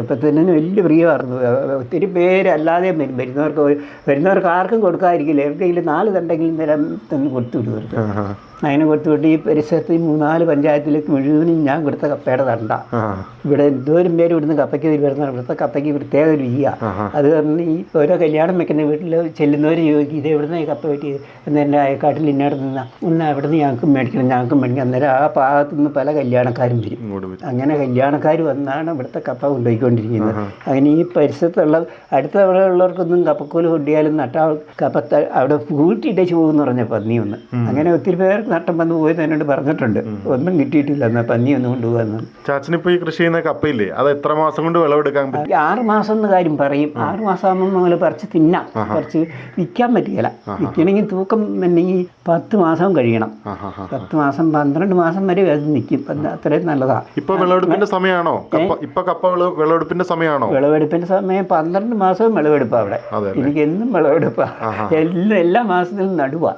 ഇപ്പം തന്നെ വലിയ പ്രിയമായിരുന്നു. ഒത്തിരി പേര് അല്ലാതെ വരും വരുന്നവർക്ക് വരുന്നവർക്ക് ആർക്കും കൊടുക്കാതിരിക്കില്ല? എവിടെയെങ്കിലും നാല് തണ്ടെങ്കിലും തരാൻ കൊടുത്തു കൊടുത്തു വിടുവർക്ക് അങ്ങനെ കൊടുത്തു വിട്ട് ഈ പരിസരത്ത് ഈ മൂന്നാൽ പഞ്ചായത്തിലേക്ക് മുഴുവനും ഞാൻ കൊടുത്ത കപ്പയുടെ തണ്ട. ഇവിടെ എന്തോരം പേര് ഇവിടുന്ന് കപ്പയ്ക്ക് വരുന്ന ഇവിടുത്തെ കപ്പയ്ക്ക് പ്രത്യേക ഒരു രീതിയാ അത് കാരണം ഈ ഓരോ കല്യാണം വെക്കുന്ന വീട്ടിൽ ചെല്ലുന്നവർ ചോദിക്കും ഇത് എവിടുന്ന ഈ കപ്പ വെട്ടി എന്ന് എന്റെ അയക്കാട്ടിൽ ഇന്നടത്ത് നിന്നാ ഒന്ന് അവിടെ നിന്ന് ഞങ്ങൾക്ക് മേടിക്കണം ഞങ്ങൾക്ക് മേടിക്കണം. അന്നേരം ആ ഭാഗത്തു നിന്ന് പല കല്യാണക്കാരും വരും. അങ്ങനെ കല്യാണക്കാർ വന്നാണ് ഇവിടുത്തെ കപ്പ കൊണ്ടുപോയിക്കൊണ്ടിരിക്കുന്നത്. അങ്ങനെ ഈ പരിസരത്തുള്ള അടുത്ത അവിടെ ഉള്ളവർക്കൊന്നും കപ്പക്കോൽ കൊണ്ടിയാലും നട്ടാ കപ്പ അവിടെ കൂട്ടിയിട്ടേച്ച് പോകുമെന്ന് പറഞ്ഞ പന്നി ഒന്ന് അങ്ങനെ ഒത്തിരി പേർ നട്ടം വന്ന് പോയത് എന്നോട് പറഞ്ഞിട്ടുണ്ട്. ഒന്നും കിട്ടിയിട്ടില്ല. എന്നാ പന്നി ഒന്നും കൊണ്ടുപോകാന്ന്. ചാച്ചനിപ്പോ ഈ കൃഷി ചെയ്യുന്ന കപ്പയില്ലേ? അത് എത്ര മാസം കൊണ്ട് വിളവെടുക്കാൻ പറ്റും? ആറ് മാസം എന്ന് കാര്യം പറയും. ആറ് മാസം ആകുമ്പോൾ നമ്മൾ പറിച്ച് തിന്നാം. പറിച്ച് വിൽക്കാൻ പറ്റുകയില്ല. വിൽക്കണമെങ്കിൽ തൂക്കം എന്നെങ്കിൽ പത്ത് മാസം കഴിയണം. പത്ത് മാസം പന്ത്രണ്ട് മാസം വരെ അത് നിൽക്കും. അത് അത്രയും നല്ലതാണ് ഇപ്പൊ വിളവെടുപ്പിന്റെ സമയമാണോ? ഇപ്പൊ കപ്പ വിളവെടുപ്പിന്റെ സമയമാണോ? വിളവെടുപ്പിന്റെ സമയം പന്ത്രണ്ട് മാസവും വിളവെടുപ്പാ അവിടെ. എനിക്ക് എന്നും വിളവെടുപ്പാ. എല്ലാ എല്ലാ മാസത്തിലും നടുവാ.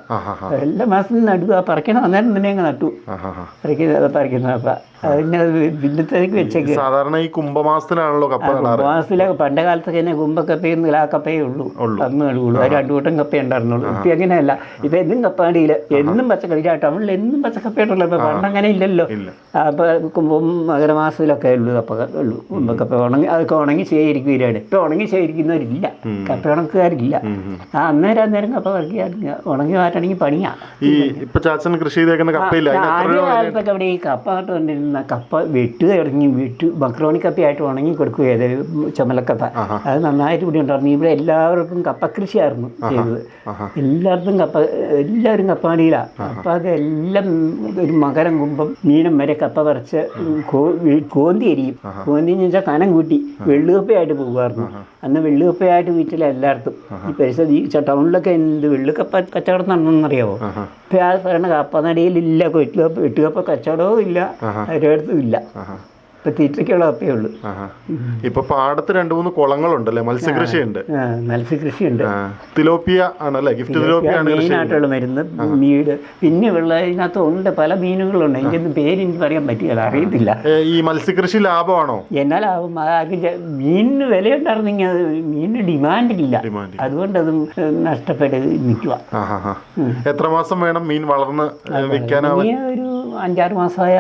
എല്ലാ മാസത്തിലും നടുവാ പറിക്കണം അന്നേരം തന്നെ അങ്ങ് നട്ടു. പറിക്കുന്നത് പറിക്കുന്ന വെച്ചേക്ക്. സാധാരണ ഈ കുംഭമാസത്തിലാണല്ലോ കപ്പ നടാറ് മാസത്തിലെ പണ്ട് കാലത്തൊക്കെ തന്നെ കുംഭക്കപ്പയും നിലാക്കപ്പയും ഉള്ളൂ. അന്ന് ഉള്ളൂ. രണ്ടു കൂട്ടം കപ്പ ഉണ്ടായിരുന്നുള്ളൂ. ഇപ്പൊ അങ്ങനെയല്ല ഇപ്പം എന്നും കപ്പാടിയില്ല എന്നും പച്ചക്കറി ടൗണിൽ എന്നും പച്ചക്കപ്പയായിട്ടുള്ള ഇപ്പം പണ്ട് അങ്ങനെ ഇല്ലല്ലോ. അപ്പൊ കുംഭം മകരമാസത്തിലൊക്കെ ഉള്ളൂ കപ്പ ഉള്ളൂ. കുംഭക്കപ്പ ഉണങ്ങി അതൊക്കെ ഉണങ്ങി ശേഖരിക്കും ഇവരാണ് ഇപ്പം ഉണങ്ങി ശേഖരിക്കുന്നവരില്ല. കപ്പ ഉണക്കുകാരില്ല ആ അന്നേരം അന്നേരം കപ്പ പറിക്കുക ഉണങ്ങി മാറ്റണമെങ്കിൽ പണിയാ. ഈ ഇപ്പൊ ചാച്ചൻ കൃഷി ചെയ്തേക്കുന്ന കപ്പയില്ല. ആദ്യ കാലത്തൊക്കെ അവിടെ ഈ കപ്പ നട്ട് കൊണ്ടിരുന്ന കപ്പ വെട്ടുക ഇറങ്ങി വെട്ടു മക്രോണി കപ്പയായിട്ട് ഉണങ്ങി കൊടുക്കുകയത് ചുമലക്കപ്പ. അത് നന്നായിട്ട് ഇവിടെ ഉണ്ടായിരുന്നു. ഇവിടെ എല്ലാവർക്കും കപ്പ കൃഷിയായിരുന്നു ചെയ്തത്. എല്ലാവർക്കും കപ്പ എല്ലാവരും കപ്പാടിയിലാണ് കപ്പ എല്ലാം ഒരു മകരം കുമ്പം മീനം വരെ കപ്പ പറിച്ച് കോന്തി എരിയും കോന്തി എന്ന് വെച്ചാൽ കനം കൂട്ടി വെള്ളുകപ്പയായിട്ട് പോകുമായിരുന്നു. അന്ന് വെള്ളുകപ്പയായിട്ട് വീട്ടിലെ എല്ലായിടത്തും. ഈ പരിസരം ഈ ടൗണിലൊക്കെ എന്ത് വെള്ളുകപ്പ കച്ചവടം നടന്നെന്നറിയാവോ ഇപ്പം ആ പറയണ കപ്പ നടിയിലില്ല വെട്ടുകപ്പ വെട്ടുകപ്പ കച്ചവടവും ഇല്ല. ഒരിടത്തും ഇല്ല ഇപ്പൊ തീറ്റയ്ക്കുള്ള കപ്പയേ ഉള്ളൂ. ഇപ്പൊ പാടത്ത് രണ്ട് മൂന്ന് കുളങ്ങളുണ്ടല്ലേ? മത്സ്യകൃഷി ഉണ്ട് മത്സ്യകൃഷിയുണ്ട്. ഉണ്ട് തിലോപ്പിയ ആണല്ലേ? ഗിഫ്റ്റ് തിലോപ്പിയ മെയിനായിട്ടുള്ള മരുന്ന് മീട്. പിന്നെ ഉള്ള ഇതിനകത്ത് ഉണ്ട് പല മീനുകളുണ്ട്. എനിക്കൊന്നും പേര് എനിക്ക് പറയാൻ പറ്റില്ല അറിയത്തില്ല. ഈ മത്സ്യകൃഷി ലാഭമാണോ? ജ- മീനിന് വിലയുണ്ടായിരുന്നെങ്കിൽ അത് മീനിന് ഡിമാൻഡ് ഇല്ല. അതുകൊണ്ട് അത് നഷ്ടപ്പെട്ട് നിൽക്കുക എത്ര മാസം വേണം മീൻ വളർന്ന് വിൽക്കാനാവും ഒരു അഞ്ചാറ് മാസമായ.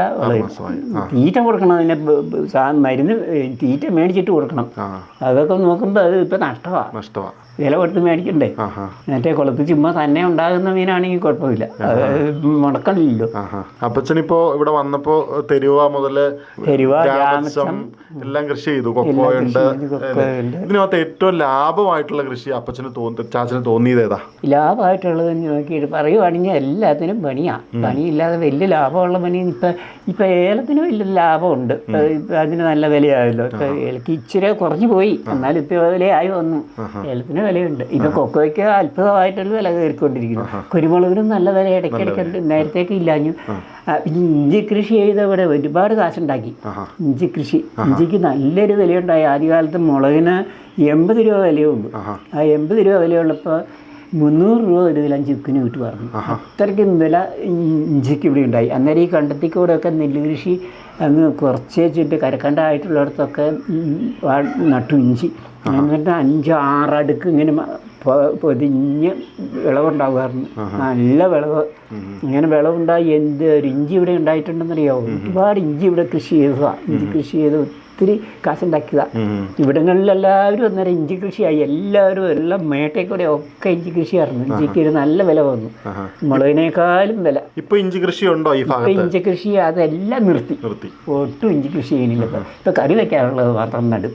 തീറ്റ കൊടുക്കണം അതിനെ മരുന്ന് തീറ്റ മേടിച്ചിട്ട് കൊടുക്കണം. അതൊക്കെ നോക്കുമ്പോൾ അത് ഇപ്പം നഷ്ടമാണ് നഷ്ടമാ വില കൊടുത്ത് മേടിക്കണ്ടേ? എന്നിട്ട് കുളത്ത് ചുമ്മാ തന്നെ ഉണ്ടാകുന്ന മീനാണെങ്കിൽ കുഴപ്പമില്ല. അത് മുടക്കണില്ലല്ലോ. അപ്പച്ചനിപ്പോ ഇവിടെ വന്നപ്പോ തെരുവ മുതൽ തെരുവ, എല്ലാം കൃഷി ചെയ്തു. കൊക്കോയുണ്ട്. ഇതിനകത്ത് ഏറ്റവും ലാഭമായിട്ടുള്ള കൃഷി അപ്പച്ചന് തോന്നി ചാച്ചന് തോന്നിയതേതാ ലാഭമായിട്ടുള്ളത് നോക്കിയിട്ട് പറയുവാണെങ്കിൽ എല്ലാത്തിനും പണിയാ. പണിയില്ലാതെ വലിയ ലാഭമുള്ള പണി ഇപ്പൊ ഇപ്പൊ ഏലത്തിന് വലിയ ലാഭമുണ്ട്. അതിന് നല്ല വിലയായല്ലോ. ഇപ്പൊ ഏലക്ക് ഇച്ചിരി കുറഞ്ഞു പോയി. എന്നാലും ഇപ്പൊ വിലയായി വന്നു. ഏലത്തിന് വിലയുണ്ട്. ഇപ്പൊ കൊക്കോയ്ക്ക് അത്ഭുതമായിട്ടുള്ള വില കയറിക്കൊണ്ടിരിക്കുന്നു. കുരുമുളകിനും നല്ല വില ഇടയ്ക്കിടയ്ക്ക് നേരത്തേക്ക് ഇല്ലാഞ്ഞു. ഇഞ്ചി കൃഷി ചെയ്തവിടെ ഒരുപാട് കാശുണ്ടാക്കി. ഇഞ്ചി കൃഷി. ഇഞ്ചിക്ക് നല്ലൊരു വിലയുണ്ടായി. ആദ്യകാലത്ത് മുളകിന് എൺപത് രൂപ വിലയുള്ളൂ. ആ എൺപത് രൂപ വിലയുള്ളപ്പോൾ മുന്നൂറ് രൂപ ഒരു കിലോ ചിക്കിന് പറഞ്ഞു. അത്രയ്ക്കും വില ഇഞ്ചിക്ക് ഇവിടെ ഉണ്ടായി. അന്നേരം ഈ കണ്ടത്തിക്കൂടെയൊക്കെ നെല്ല് കൃഷി അങ്ങ് കുറച്ച് വെച്ചിട്ട് കരക്കണ്ടായിട്ടുള്ളിടത്തൊക്കെ നട്ടു ഇഞ്ചി. എന്നിട്ട് അഞ്ച് ആറടുക്ക് ഇങ്ങനെ പൊതിഞ്ഞ് വിളവുണ്ടാകുമായിരുന്നു നല്ല വിളവ്. ഇങ്ങനെ വിളവുണ്ടായി എന്ത് ഒരു ഇഞ്ചി ഇവിടെ ഉണ്ടായിട്ടുണ്ടെന്നറിയാമോ ഒരുപാട് ഇഞ്ചി ഇവിടെ കൃഷി ചെയ്തതാണ് ഇഞ്ചി കൃഷി ചെയ്ത് ഒത്തിരി കാശുണ്ടാക്കിയതാണ് ഇവിടങ്ങളിൽ എല്ലാവരും അന്നേരം ഇഞ്ചി കൃഷിയായി. എല്ലാവരും എല്ലാം മേട്ടേക്കൂടെ ഒക്കെ ഇഞ്ചി കൃഷിയായിരുന്നു ഇഞ്ചിക്ക് ഒരു നല്ല വില വന്നു. മുളകിനേക്കാളും വില. ഇപ്പൊ ഇഞ്ചി കൃഷി ഉണ്ടോ ഈ ഇപ്പൊ ഇഞ്ചി കൃഷി അതെല്ലാം നിർത്തി. നിർത്തി. ഒട്ടും ഇഞ്ചി കൃഷി ചെയ്യുന്നില്ല ഇപ്പൊ. കറി വെക്കാനുള്ളത് മാത്രം നടും.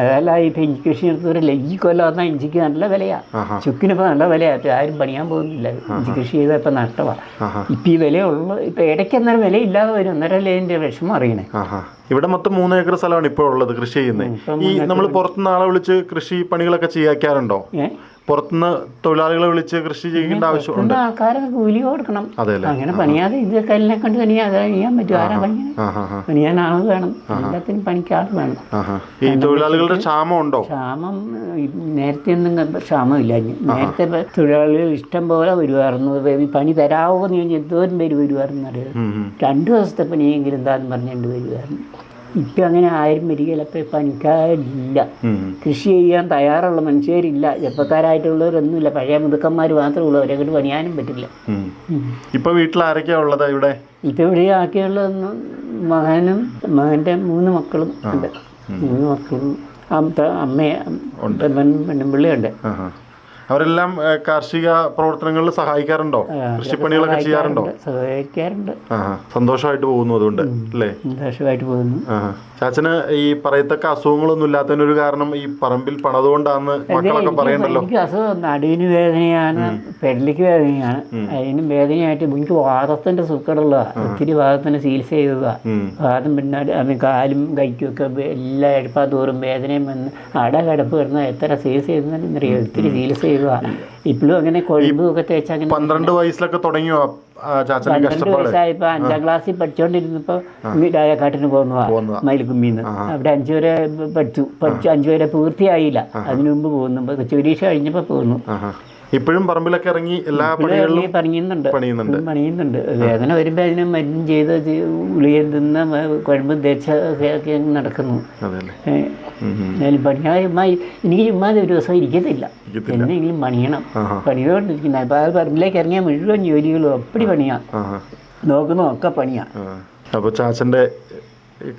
അതല്ല ഇപ്പൊ ഇഞ്ചി കൃഷി എടുത്തവരല്ല ഈ കൊല്ലം വന്നാൽ ഇഞ്ചിക്ക് നല്ല വിലയാ. ചുക്കിനിപ്പോ നല്ല വിലയാ. ആരും പണിയാൻ പോകുന്നില്ല. ഇഞ്ചി കൃഷി ചെയ്ത ഇപ്പൊ നഷ്ടമാണ്. ഇപ്പൊ ഈ വിലയുള്ള. ഇപ്പൊ ഇടയ്ക്ക് അന്നേരം വിലയില്ലാതെ വരും. അന്നേരമല്ലേ ഇതിന്റെ വിഷമം അറിയണേ. ഇവിടെ മൊത്തം മൂന്ന് ഏക്കർ സ്ഥലമാണ് ഇപ്പോൾ ഉള്ളത് കൃഷി ചെയ്യുന്നത്. ഈ നമ്മൾ പുറത്തുനിന്ന് ആളെ വിളിച്ച് കൃഷി പണികളൊക്കെ ചെയ്യാക്കാറുണ്ടോ? പുറത്തുനിന്ന് തൊഴിലാളികളെ വിളിച്ച് കൃഷി ചെയ്യേണ്ട ആവശ്യമുണ്ട്. ആൾക്കാരൊക്കെ കൂലി കൊടുക്കണം. അങ്ങനെ പണിയാതെ ഇതൊക്കെ എല്ലാം കണ്ട് പണിയാതെ അത് ചെയ്യാൻ പറ്റും. ആരാ ആഹാ. പണിയാൻ ആൾ വേണം. എല്ലാത്തിനും പണിക്ക് വേണം. ഈ തൊഴിലാളികളുടെ ക്ഷാമം ഉണ്ടോ? ക്ഷാമം നേരത്തെ ഒന്നും ക്ഷാമം ഇല്ല. നേരത്തെ തൊഴിലാളികൾ ഇഷ്ടം പോലെ വരുമായിരുന്നു പണി തരാവോ എന്ന് ചോദിച്ചാൽ എന്തോരം പേര് വരുമായിരുന്നു അറിയാം. രണ്ടു ദിവസത്തെ പണിയെങ്കിലും എന്താന്ന് പറഞ്ഞുകൊണ്ട് വരുമായിരുന്നു ഇപ്പം അങ്ങനെ ആരും വരികയില്ല ഇപ്പം പണിക്കാരില്ല. കൃഷി ചെയ്യാൻ തയ്യാറുള്ള മനുഷ്യരില്ല. ചെറുപ്പക്കാരായിട്ടുള്ളവരൊന്നുമില്ല. പഴയ മുതുക്കന്മാർ മാത്രമേ ഉള്ളൂ. അവരെ കൊണ്ട് പണിയാനും പറ്റില്ല. ഇപ്പൊ വീട്ടിൽ ആരൊക്കെയാ ഉള്ളത് ഇവിടെ? ഇപ്പം ഇവിടെ ആക്കിയുള്ളതെന്ന് മകനും മകന്റെ മൂന്ന് മക്കളും ഉണ്ട്. മൂന്ന് മക്കളും അമ്മ- അമ്മയും പെണ്ണും പിള്ളിയുണ്ട് ആഹാ. അവരെല്ലാം കാർഷിക പ്രവർത്തനങ്ങളിൽ സഹായിക്കാറുണ്ടോ? കൃഷിപ്പണികളൊക്കെ ചെയ്യാറുണ്ടോ? സഹായിക്കാറുണ്ട്. സന്തോഷമായിട്ട് പോകുന്നു അതുകൊണ്ട് അല്ലേ? സന്തോഷമായിട്ട് പോകുന്നു. ചാച്ചന് ഈ പറയത്തക്ക അസുഖങ്ങളൊന്നും ഇല്ലാത്തതിനൊരു കാരണം ഈ പറമ്പിൽ പണതുകൊണ്ടാന്ന് മക്കളൊക്കെ പറയണ്ടല്ലോ എനിക്ക് അസുഖം. നടുവിന് വേദനയാണ് പെരലിക്ക് വേദനയാണ്. അതിന് വേദനയായിട്ട് എനിക്ക് വാദത്തിന്റെ സുഖമുള്ള ഒത്തിരി വാദത്തിന് ചികിത്സ ചെയ്തതാ. വാദം പിന്നെ അത് കാലും കൈക്കുമൊക്കെ എല്ലാ എടുപ്പാ തോറും വേദനയും വന്ന് അട കിടപ്പ് വരുന്ന എത്ര ചികിത്സ ചെയ്തെന്നറിയോ ഒത്തിരി ചികിത്സ ഇപ്പോഴും അങ്ങനെ കൊഴുമ്പൊക്കെ തേച്ച് അങ്ങനെ പന്ത്രണ്ട് വയസ്സിലൊക്കെ തുടങ്ങിയോ പന്ത്രണ്ട് വയസ്സായപ്പോ അഞ്ചാം ക്ലാസ്സിൽ പഠിച്ചുകൊണ്ടിരുന്നപ്പോ രാജാക്കാട്ടിന് പോകുന്നതാ പോകുന്നതാ. മയിൽക്കുമ്മിന്ന് അവിടെ അഞ്ചു വരെ പഠിച്ചു. പഠിച്ചു. അഞ്ചു വരെ പൂർത്തിയായില്ല. അതിനു മുമ്പ് പോകുന്നു. പരീക്ഷ കഴിഞ്ഞപ്പോ പോകുന്നു. ഇപ്പോഴും പറമ്പിലൊക്കെ ഇറങ്ങി എല്ലാ പണികളിലും പണിയുന്നുണ്ട്. പണിയുന്നുണ്ട്. പണിയുന്നുണ്ട്. വേദന വരുമ്പോ അതിന് മരുന്നും ചെയ്ത് ഗുളിക തിന്ന കുഴമ്പും തേച്ച ഒക്കെ നടക്കുന്നു. അതെ അല്ലേ എന്നാലും പണിയാ ചുമ്മാ എനിക്ക് ചുമ്മാ ഒരു ദിവസം ഇരിക്കത്തില്ല. എന്തെങ്കിലും പണിയണം. പണിയോണ്ടിരിക്കുന്നത് അപ്പൊ ആ പറമ്പിലേക്ക് ഇറങ്ങിയ മുഴുവൻ ജോലികളും അപ്പടി പണിയാ. ആഹാ. നോക്കുന്നതൊക്കെ പണിയാ. അപ്പൊ അപ്പോൾ ചാച്ചന്റെ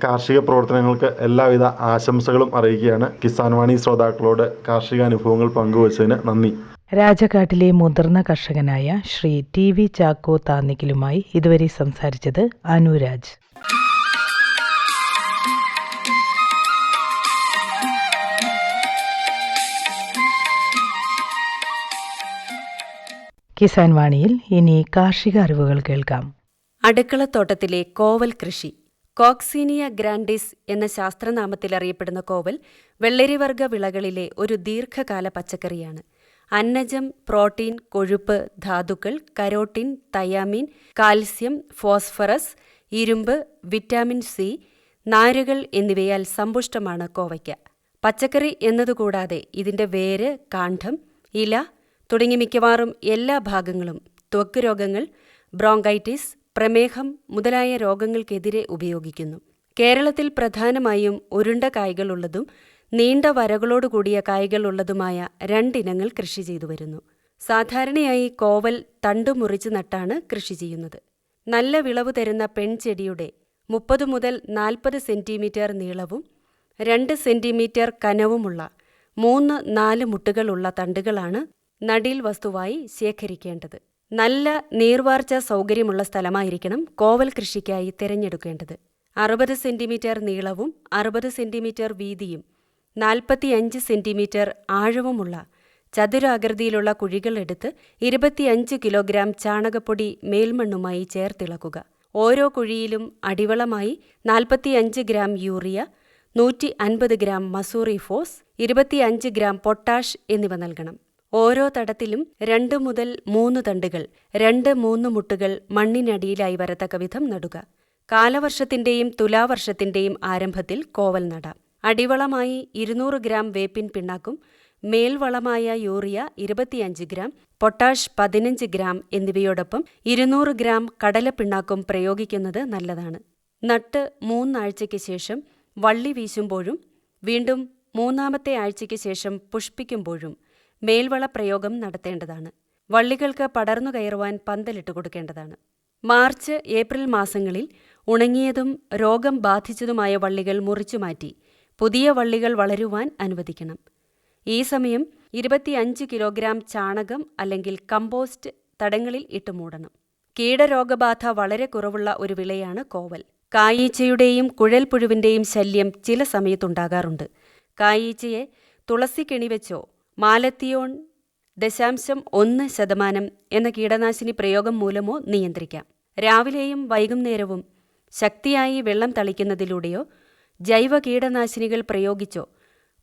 കാർഷിക പ്രവർത്തനങ്ങൾക്ക് എല്ലാവിധ ആശംസകളും അറിയിക്കുകയാണ്. കിസാൻ വാണി ശ്രോതാക്കളോട് കാർഷിക അനുഭവങ്ങൾ പങ്കുവച്ചതിന് നന്ദി. രാജകാട്ടിലെ മുതിർന്ന കർഷകനായ ശ്രീ ടി വി ചാക്കോ താന്നിക്കലുമായി ഇതുവരെ സംസാരിച്ചത് അനുരാജ്. കിസാൻ വാണിയിൽ ഇനി കാർഷിക അറിവുകൾ കേൾക്കാം. അടുക്കളത്തോട്ടത്തിലെ കോവൽ കൃഷി. കോക്സീനിയ ഗ്രാൻഡിസ് എന്ന ശാസ്ത്രനാമത്തിൽ അറിയപ്പെടുന്ന കോവൽ വെള്ളരിവർഗ വിളകളിലെ ഒരു ദീർഘകാല പച്ചക്കറിയാണ്. അന്നജം പ്രോട്ടീൻ കൊഴുപ്പ് ധാതുക്കൾ കരോട്ടിൻ തയാമിൻ കാൽസ്യം ഫോസ്ഫറസ് ഇരുമ്പ് വിറ്റാമിൻ സി നാരുകൾ എന്നിവയാൽ സമ്പുഷ്ടമാണ് കോവയ്ക്ക. പച്ചക്കറി എന്നതുകൂടാതെ ഇതിന്റെ വേര് കാണ്ഡം ഇല തുടങ്ങി മിക്കവാറും എല്ലാ ഭാഗങ്ങളും ത്വക്ക് രോഗങ്ങൾ ബ്രോങ്കൈറ്റിസ് പ്രമേഹം മുതലായ രോഗങ്ങൾക്കെതിരെ ഉപയോഗിക്കുന്നു. കേരളത്തിൽ പ്രധാനമായും ഉരുണ്ട കായ്കളുള്ളതും നീണ്ട വരകളോടുകൂടിയ കായ്കളുള്ളതുമായ രണ്ടിനങ്ങൾ കൃഷി ചെയ്തു വരുന്നു. സാധാരണയായി കോവൽ തണ്ടു മുറിച്ച് നട്ടാണ് കൃഷി ചെയ്യുന്നത്. നല്ല വിളവ് തരുന്ന പെൺചെടിയുടെ മുപ്പത് മുതൽ നാൽപ്പത് സെന്റിമീറ്റർ നീളവും രണ്ട് സെന്റിമീറ്റർ കനവുമുള്ള മൂന്ന് നാല് മുട്ടുകളുള്ള തണ്ടുകളാണ് നടീൽ വസ്തുവായി ശേഖരിക്കേണ്ടത്. നല്ല നീർവാർച്ച സൗകര്യമുള്ള സ്ഥലമായിരിക്കണം കോവൽ കൃഷിക്കായി തിരഞ്ഞെടുക്കേണ്ടത്. അറുപത് സെന്റിമീറ്റർ നീളവും അറുപത് സെന്റിമീറ്റർ വീതിയും നാൽപ്പത്തിയഞ്ച് സെന്റിമീറ്റർ ആഴവുമുള്ള ചതുരാകൃതിയിലുള്ള കുഴികൾ എടുത്ത് ഇരുപത്തിയഞ്ച് കിലോഗ്രാം ചാണകപ്പൊടി മേൽമണ്ണുമായി ചേർത്തിളക്കുക. ഓരോ കുഴിയിലും അടിവളമായി നാൽപ്പത്തിയഞ്ച് ഗ്രാം യൂറിയ നൂറ്റി അൻപത് ഗ്രാം മസൂറി ഫോസ് ഇരുപത്തിയഞ്ച് ഗ്രാം പൊട്ടാഷ് എന്നിവ നൽകണം. ഓരോ തടത്തിലും രണ്ട് മുതൽ മൂന്ന് തണ്ടുകൾ രണ്ട് മൂന്ന് മുട്ടുകൾ മണ്ണിനടിയിലായി വരത്തക്ക വിധം നടുക. കാലവർഷത്തിന്റെയും തുലാവർഷത്തിന്റെയും ആരംഭത്തിൽ കോവൽ നടാം. അടിവളമായി ഇരുന്നൂറ് ഗ്രാം വേപ്പിൻ പിണ്ണാക്കും മേൽവളമായ യൂറിയ ഇരുപത്തിയഞ്ച് ഗ്രാം പൊട്ടാഷ് പതിനഞ്ച് ഗ്രാം എന്നിവയോടൊപ്പം ഇരുന്നൂറ് ഗ്രാം കടല പിണ്ണാക്കും പ്രയോഗിക്കുന്നത് നല്ലതാണ്. നട്ട് മൂന്നാഴ്ചയ്ക്ക് ശേഷം വള്ളി വീശുമ്പോഴും വീണ്ടും മൂന്നാമത്തെ ആഴ്ചയ്ക്ക് ശേഷം പുഷ്പിക്കുമ്പോഴും മേൽവള പ്രയോഗം നടത്തേണ്ടതാണ്. വള്ളികൾക്ക് പടർന്നു കയറുവാൻ പന്തലിട്ട് കൊടുക്കേണ്ടതാണ്. മാർച്ച് ഏപ്രിൽ മാസങ്ങളിൽ ഉണങ്ങിയതും രോഗം ബാധിച്ചതുമായ വള്ളികൾ മുറിച്ചുമാറ്റി പുതിയ വള്ളികൾ വളരുവാൻ അനുവദിക്കണം. ഈ സമയം ഇരുപത്തിയഞ്ച് കിലോഗ്രാം ചാണകം അല്ലെങ്കിൽ കമ്പോസ്റ്റ് തടങ്ങളിൽ ഇട്ട് മൂടണം. കീടരോഗബാധ വളരെ കുറവുള്ള ഒരു വിളയാണ് കോവൽ. കായീച്ചയുടെയും കുഴൽപ്പുഴുവിന്റെയും ശല്യം ചില സമയത്തുണ്ടാകാറുണ്ട്. കായീച്ചയെ തുളസി കെണിവെച്ചോ മാലത്തിയോൺ ദശാംശം ഒന്ന് ശതമാനം എന്ന കീടനാശിനി പ്രയോഗം മൂലമോ നിയന്ത്രിക്കാം. രാവിലെയും വൈകുന്നേരവും ശക്തിയായി വെള്ളം തളിക്കുന്നതിലൂടെയോ ജൈവ കീടനാശിനികൾ പ്രയോഗിച്ചോ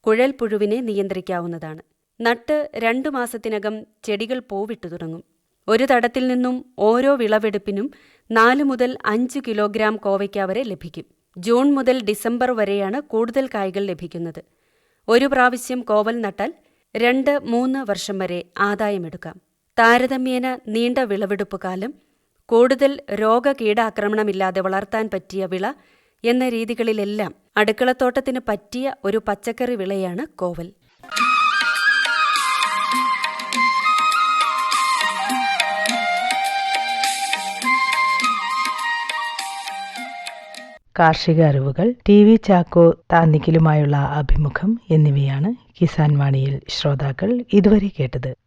കുഴൽപ്പുഴുവിനെ നിയന്ത്രിക്കാവുന്നതാണ്. നട്ട് രണ്ടു മാസത്തിനകം ചെടികൾ പൂവിട്ടു തുടങ്ങും. ഒരു തടത്തിൽ നിന്നും ഓരോ വിളവെടുപ്പിനും നാല് മുതൽ അഞ്ച് കിലോഗ്രാം കോവയ്ക്ക വരെ ലഭിക്കും. ജൂൺ മുതൽ ഡിസംബർ വരെയാണ് കൂടുതൽ കായ്കൾ ലഭിക്കുന്നത്. ഒരു പ്രാവശ്യം കോവൽ നട്ടാൽ രണ്ട് മൂന്ന് വർഷം വരെ ആദായമെടുക്കാം. താരതമ്യേന നീണ്ട വിളവെടുപ്പ് കാലം കൂടുതൽ രോഗകീടാക്രമണമില്ലാതെ വളർത്താൻ പറ്റിയ വിള എന്ന രീതികളിലെല്ലാം അടുക്കളത്തോട്ടത്തിന് പറ്റിയ ഒരു പച്ചക്കറി വിളയാണ് കോവൽ. കാർഷിക അറിവുകൾ ടി വി ചാക്കോ താന്നിക്കലുമായുള്ള അഭിമുഖം എന്നിവയാണ് കിസാൻ വാണിയിൽ ശ്രോതാക്കൾ ഇതുവരെ കേട്ടത്.